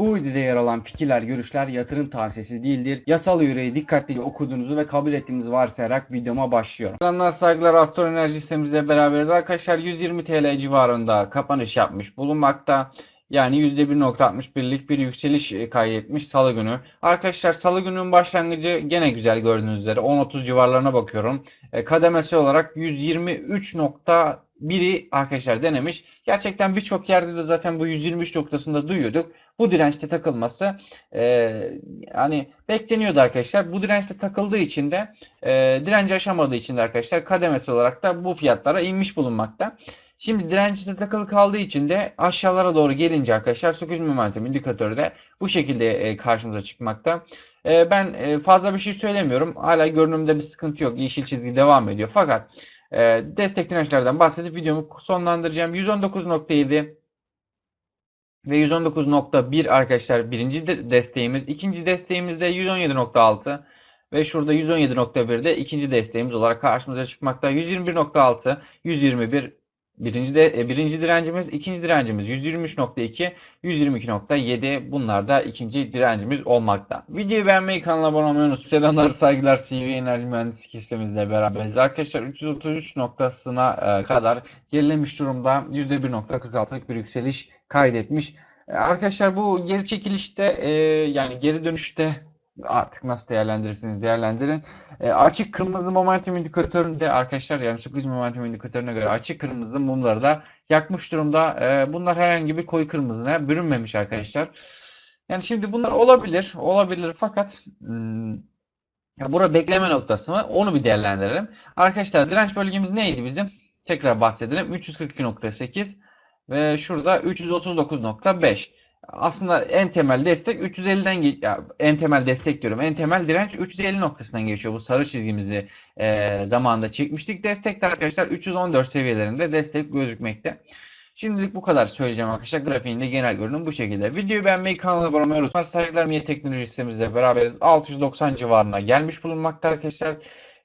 Bu videoda yer alan fikirler, görüşler yatırım tavsiyesi değildir. Yasal yüreği dikkatlice okuduğunuzu ve kabul ettiğinizi varsayarak videoma başlıyorum. Selamlar saygılar Astro Enerji sistemimizle beraberiz. Arkadaşlar 120 TL civarında kapanış yapmış bulunmakta. Yani %1.61'lik bir yükseliş e, kaydetmiş salı günü. Arkadaşlar salı günün başlangıcı gene güzel gördüğünüz üzere 10.30 civarlarına bakıyorum. E, kademesi olarak 123.1'i arkadaşlar denemiş. Gerçekten birçok yerde de zaten bu 123 noktasında duyuyorduk. Bu dirençte takılması e, yani bekleniyordu arkadaşlar. Bu dirençte takıldığı için de e, direnci aşamadığı için de arkadaşlar kademesi olarak da bu fiyatlara inmiş bulunmakta. Şimdi dirençte takılı kaldığı için de aşağılara doğru gelince arkadaşlar 8 momentum indikatörü de bu şekilde e, karşımıza çıkmakta. E, ben e, fazla bir şey söylemiyorum. Hala görünümde bir sıkıntı yok. Yeşil çizgi devam ediyor. Fakat destek dirençlerden bahsedip videomu sonlandıracağım. 119.7 ve 119.1 arkadaşlar birinci de- desteğimiz. İkinci desteğimiz de 117.6 ve şurada 117.1'de ikinci desteğimiz olarak karşımıza çıkmakta. 121.6, 121 birinci de e, birinci direncimiz, ikinci direncimiz 123.2, 122.7 bunlar da ikinci direncimiz olmakta. Videoyu beğenmeyi, kanala abone olmayı unutmayın. Selamlar, saygılar. CV Enerji Mühendislik Sistemimizle beraberiz. Arkadaşlar 333 noktasına e, kadar gerilemiş durumda. %1.46'lık bir yükseliş kaydetmiş. E, Arkadaşlar bu geri çekilişte yani geri dönüşte artık nasıl değerlendirirsiniz değerlendirin. E, açık kırmızı momentum indikatöründe arkadaşlar yani sürpriz momentum indikatörüne göre açık kırmızı mumları da yakmış durumda. E, bunlar herhangi bir koyu kırmızıya bürünmemiş arkadaşlar. Yani şimdi bunlar olabilir, olabilir fakat hmm, bura bekleme noktası mı? Onu bir değerlendirelim. Arkadaşlar direnç bölgemiz neydi bizim? Tekrar bahsedelim. 342.8 ve şurada 339.5. Aslında en temel destek 350'den ge- ya en temel destek diyorum. En temel direnç 350 noktasından geçiyor. Bu sarı çizgimizi e, zamanında çekmiştik. Destek de arkadaşlar 314 seviyelerinde destek gözükmekte. Şimdilik bu kadar söyleyeceğim arkadaşlar. Grafiğinde genel görünüm bu şekilde. Videoyu beğenmeyi, kanala abone olmayı unutmayın. Saygılar Miye Teknoloji beraberiz. 690 civarına gelmiş bulunmakta arkadaşlar.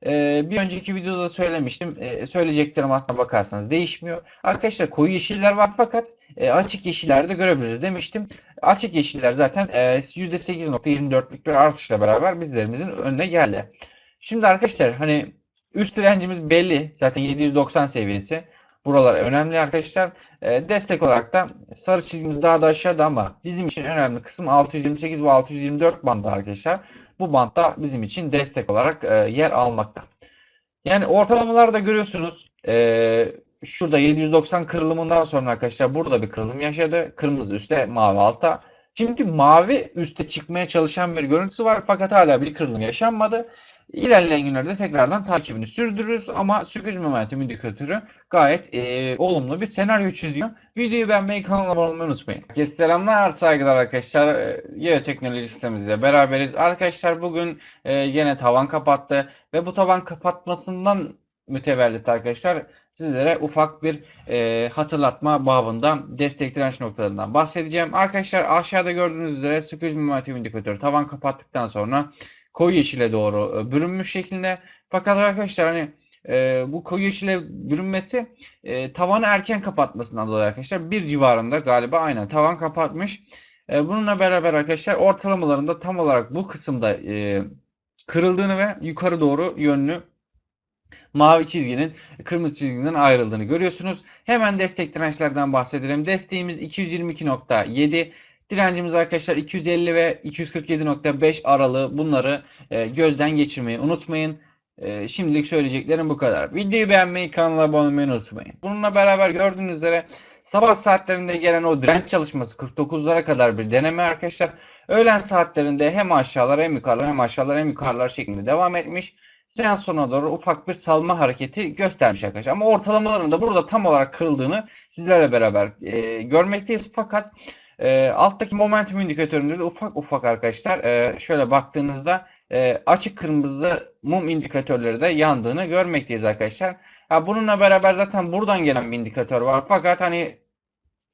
Ee, bir önceki videoda söylemiştim. Ee, söyleyeceklerim aslına bakarsanız değişmiyor. Arkadaşlar koyu yeşiller var fakat e, açık yeşillerde görebiliriz demiştim. Açık yeşiller zaten e, %8.24'lük bir artışla beraber bizlerimizin önüne geldi. Şimdi arkadaşlar hani üst direncimiz belli. Zaten 790 seviyesi. Buralar önemli arkadaşlar. E, destek olarak da sarı çizgimiz daha da aşağıda ama bizim için önemli kısım 628 ve 624 bandı arkadaşlar. Bu bantta bizim için destek olarak e, yer almakta. Yani ortalamalarda görüyorsunuz e, şurada 790 kırılımından sonra arkadaşlar burada bir kırılım yaşadı. Kırmızı üstte mavi altta. Şimdi mavi üste çıkmaya çalışan bir görüntüsü var fakat hala bir kırılım yaşanmadı. İlerleyen günlerde tekrardan takibini sürdürürüz ama sürpriz momentum indikatörü gayet e, olumlu bir senaryo çiziyor. Videoyu beğenmeyi, kanala abone olmayı unutmayın. Herkese selamlar, saygılar arkadaşlar. E, Yeo Teknoloji Sistemimizle beraberiz. Arkadaşlar bugün e, yine tavan kapattı ve bu tavan kapatmasından mütevellit arkadaşlar sizlere ufak bir e, hatırlatma babında destek direnç noktalarından bahsedeceğim. Arkadaşlar aşağıda gördüğünüz üzere sürpriz momentum indikatörü tavan kapattıktan sonra koyu yeşile doğru e, bürünmüş şekilde. Fakat arkadaşlar hani e, bu koyu yeşile bürünmesi e, tavanı erken kapatmasından dolayı arkadaşlar bir civarında galiba aynen tavan kapatmış. E, bununla beraber arkadaşlar ortalamalarında tam olarak bu kısımda e, kırıldığını ve yukarı doğru yönlü mavi çizginin kırmızı çizgiden ayrıldığını görüyorsunuz. Hemen destek dirençlerden bahsedelim. Desteğimiz 222.7. Direncimiz arkadaşlar 250 ve 247.5 aralığı bunları e, gözden geçirmeyi unutmayın. E, şimdilik söyleyeceklerim bu kadar. Videoyu beğenmeyi, kanala abone olmayı unutmayın. Bununla beraber gördüğünüz üzere sabah saatlerinde gelen o direnç çalışması 49'lara kadar bir deneme arkadaşlar. Öğlen saatlerinde hem aşağılar hem yukarılar hem aşağılar hem yukarılar şeklinde devam etmiş. Seans sonuna doğru ufak bir salma hareketi göstermiş arkadaşlar. Ama ortalamaların da burada tam olarak kırıldığını sizlerle beraber e, görmekteyiz. Fakat e, alttaki momentum indikatöründe de ufak ufak arkadaşlar e, şöyle baktığınızda e, açık kırmızı mum indikatörleri de yandığını görmekteyiz arkadaşlar. Ha, bununla beraber zaten buradan gelen bir indikatör var. Fakat hani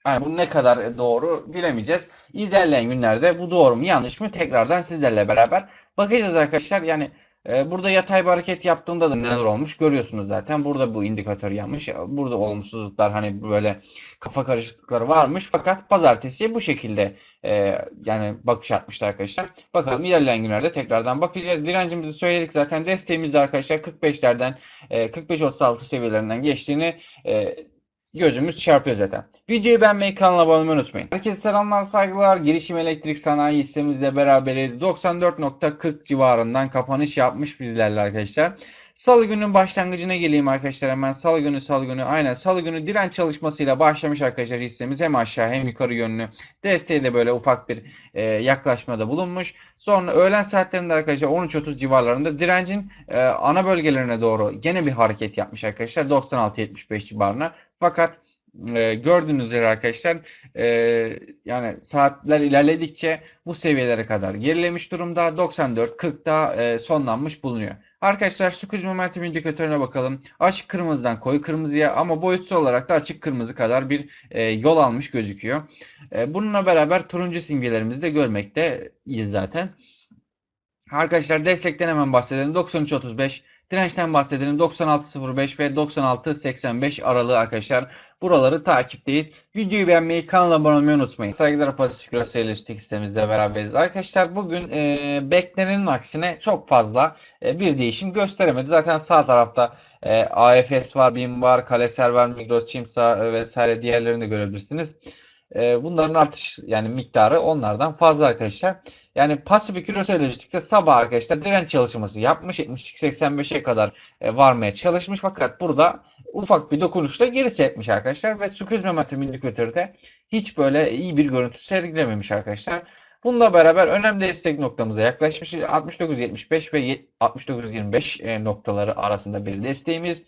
yani bu ne kadar doğru bilemeyeceğiz. İlerleyen günlerde bu doğru mu yanlış mı tekrardan sizlerle beraber bakacağız arkadaşlar. Yani burada yatay bir hareket yaptığında da neler olmuş görüyorsunuz zaten. Burada bu indikatör yanmış. Burada olumsuzluklar hani böyle kafa karışıklıkları varmış. Fakat pazartesiye bu şekilde e, yani bakış atmıştı arkadaşlar. Bakalım ilerleyen günlerde tekrardan bakacağız. Direncimizi söyledik zaten. Desteğimiz de arkadaşlar 45'lerden e, 45-36 seviyelerinden geçtiğini e, gözümüz çarpıyor zaten. Videoyu beğenmeyi, kanala abone olmayı unutmayın. Herkese selamlar, saygılar. Girişim Elektrik Sanayi hissemizle beraberiz. 94.40 civarından kapanış yapmış bizlerle arkadaşlar. Salı günün başlangıcına geleyim arkadaşlar hemen. Salı günü, salı günü. Aynen salı günü direnç çalışmasıyla başlamış arkadaşlar hissemiz. Hem aşağı hem yukarı yönlü. Desteğe de böyle ufak bir e, yaklaşmada bulunmuş. Sonra öğlen saatlerinde arkadaşlar 13.30 civarlarında direncin e, ana bölgelerine doğru gene bir hareket yapmış arkadaşlar. 96-75 civarına. Fakat e, gördüğünüz üzere arkadaşlar e, yani saatler ilerledikçe bu seviyelere kadar gerilemiş durumda. 94-40'da e, sonlanmış bulunuyor. Arkadaşlar squeeze momentum indikatörüne bakalım. Açık kırmızıdan koyu kırmızıya ama boyutsal olarak da açık kırmızı kadar bir e, yol almış gözüküyor. E, bununla beraber turuncu simgelerimizi de görmekteyiz zaten. Arkadaşlar destekten hemen bahsedelim. 93.35 Dirençten bahsedelim. 96.05 ve 96.85 aralığı arkadaşlar. Buraları takipteyiz. Videoyu beğenmeyi, kanala abone olmayı unutmayın. Saygılar Pasifik Röseyleştik sitemizde beraberiz. Arkadaşlar bugün e, beklenenin aksine çok fazla e, bir değişim gösteremedi. Zaten sağ tarafta e, AFS var, BİM var, Kaleser var, Migros, Çimsa vesaire diğerlerini de görebilirsiniz. E, bunların artış yani miktarı onlardan fazla arkadaşlar. Yani pasif küresel lojistikte sabah arkadaşlar direnç çalışması yapmış. 72-85'e kadar e, varmaya çalışmış. Fakat burada ufak bir dokunuşla geri etmiş arkadaşlar. Ve squeeze momentum indikatörü de hiç böyle iyi bir görüntü sergilememiş arkadaşlar. Bununla beraber önemli destek noktamıza yaklaşmış. 69-75 ve 69-25 e, noktaları arasında bir desteğimiz.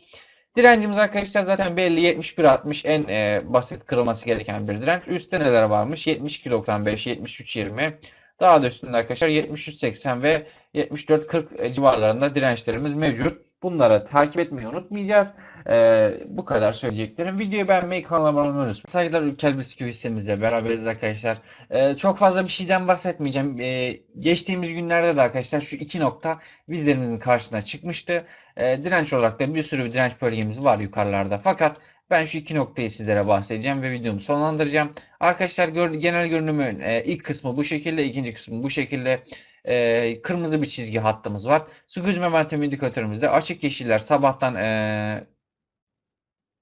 Direncimiz arkadaşlar zaten belli 71-60 en e, basit kırılması gereken bir direnç. Üstte neler varmış? 72-95, 73-20, daha da üstünde arkadaşlar 73.80 ve 74.40 civarlarında dirençlerimiz mevcut. Bunları takip etmeyi unutmayacağız. Ee, bu kadar söyleyeceklerim. Videoyu beğenmeyi, kanala abone olmayı unutmayın. Saygılar Ülkel Bisküvi hissemizle beraberiz arkadaşlar. Ee, çok fazla bir şeyden bahsetmeyeceğim. Ee, geçtiğimiz günlerde de arkadaşlar şu iki nokta bizlerimizin karşısına çıkmıştı. Ee, direnç olarak da bir sürü bir direnç bölgemiz var yukarılarda. Fakat ben şu iki noktayı sizlere bahsedeceğim ve videomu sonlandıracağım. Arkadaşlar gör, genel görünümün e, ilk kısmı bu şekilde, ikinci kısmı bu şekilde. E, kırmızı bir çizgi hattımız var. Squeeze momentum indikatörümüzde açık yeşiller sabahtan e,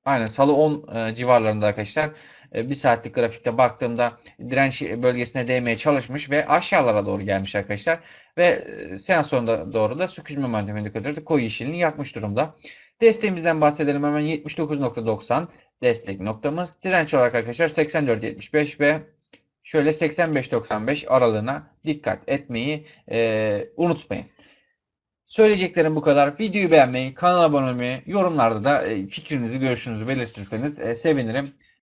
aynen salı 10 e, civarlarında arkadaşlar e, bir saatlik grafikte baktığımda direnç bölgesine değmeye çalışmış ve aşağılara doğru gelmiş arkadaşlar. Ve e, seans sonunda doğru da squeeze momentum indikatörü de koyu yeşilini yakmış durumda. Desteğimizden bahsedelim hemen 79.90 destek noktamız. Direnç olarak arkadaşlar 84.75 ve şöyle 85.95 aralığına dikkat etmeyi e, unutmayın. Söyleyeceklerim bu kadar. Videoyu beğenmeyi, kanala abone olmayı, yorumlarda da e, fikrinizi, görüşünüzü belirtirseniz e, sevinirim.